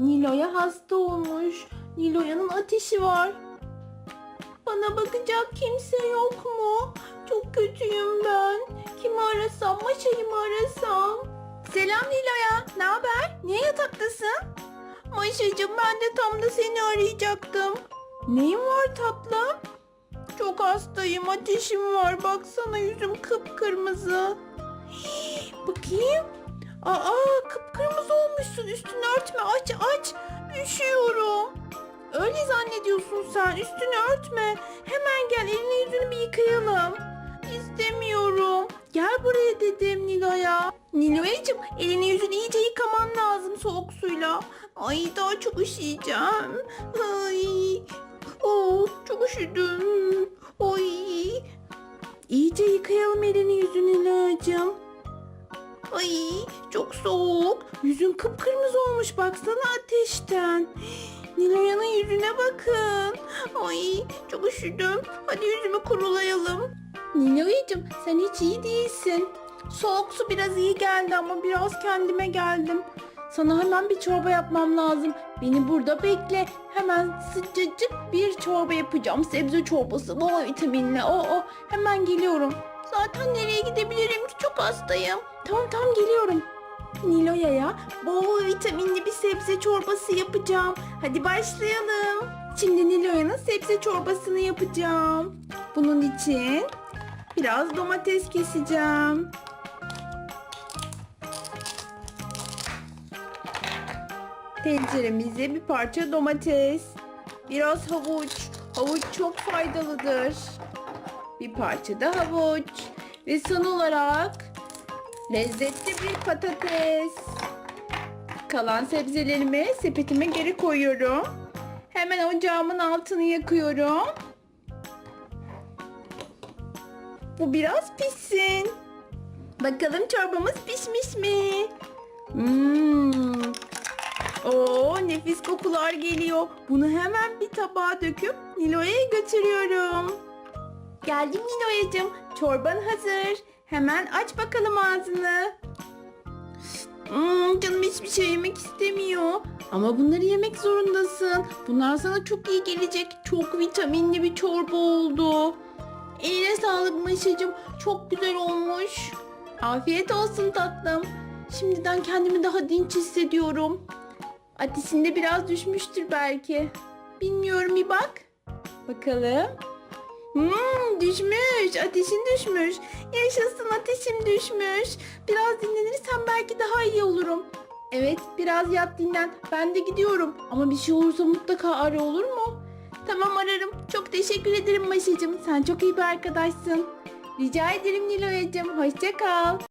Nilo'ya hasta olmuş. Nilo'yanın ateşi var. Bana bakacak kimse yok mu? Çok kötüyüm ben. Kimi arasam, Maşa'yı mı arasam? Selam Nilo'ya. Ne haber? Niye yataktasın? Maşa'cığım ben de tam da seni arayacaktım. Neyin var tatlım? Çok hastayım, ateşim var. Baksana yüzüm kıpkırmızı. Hii, Bakayım. Aa, kıpkırmızı olmuşsun. Üstünü örtme. Aç, aç. Üşüyorum. Öyle zannediyorsun sen. Üstünü örtme. Hemen gel elini yüzünü bir yıkayalım. İstemiyorum. Gel buraya dedim Nilo'ya. Nilo'yacığım elini yüzünü iyice yıkaman lazım soğuk suyla. Ay daha çok üşüyeceğim. Ay. Oh, çok üşüdüm. Oy. İyice yıkayalım elini yüzünü Nilo'cığım. Ay çok soğuk. Yüzün kıpkırmızı olmuş baksana ateşten. Nilo'yanın yüzüne bakın. Ay çok üşüdüm. Hadi yüzümü kurulayalım. Nilo'yacığım sen hiç iyi değilsin. Soğuk su biraz iyi geldi ama biraz kendime geldim. Sana hemen bir çorba yapmam lazım. Beni burada bekle. Hemen sıcacık bir çorba yapacağım. Sebze çorbası, bol vitaminli. O o hemen geliyorum. Zaten nereye gidebilirim ki çok hastayım. Tamam tamam geliyorum. Nilo'ya bol vitaminli bir sebze çorbası yapacağım. Hadi başlayalım. Şimdi Nilo'yanın sebze çorbasını yapacağım. Bunun için biraz domates keseceğim. Tenceremize bir parça domates, biraz havuç. Havuç çok faydalıdır. Bir parça da havuç ve son olarak lezzetli bir patates. Kalan sebzelerimi sepetime geri koyuyorum. Hemen ocağımın altını yakıyorum. Bu biraz pişsin. Bakalım çorbamız pişmiş mi? Hmm. Oo nefis kokular geliyor. Bunu hemen bir tabağa döküp Nilo'ya götürüyorum. Geldim Nilo'yacığım. Çorban hazır. Hemen aç bakalım ağzını. Hmm, canım hiçbir şey yemek istemiyor. Ama bunları yemek zorundasın. Bunlar sana çok iyi gelecek. Çok vitaminli bir çorba oldu. Eline sağlık Maşacığım. Çok güzel olmuş. Afiyet olsun tatlım. Şimdiden kendimi daha dinç hissediyorum. Ateşinde biraz düşmüştür belki. Bilmiyorum bir bak. Bakalım. Hmm, düşmüş. Ateşin düşmüş. Yaşasın ateşim düşmüş. Biraz dinlenirsem belki daha iyi olurum. Evet biraz yat dinlen. Ben de gidiyorum. Ama bir şey olursa mutlaka ara olur mu? Tamam ararım. Çok teşekkür ederim Maşacığım. Sen çok iyi bir arkadaşsın. Rica ederim Nilo'yacığım. Hoşça kal.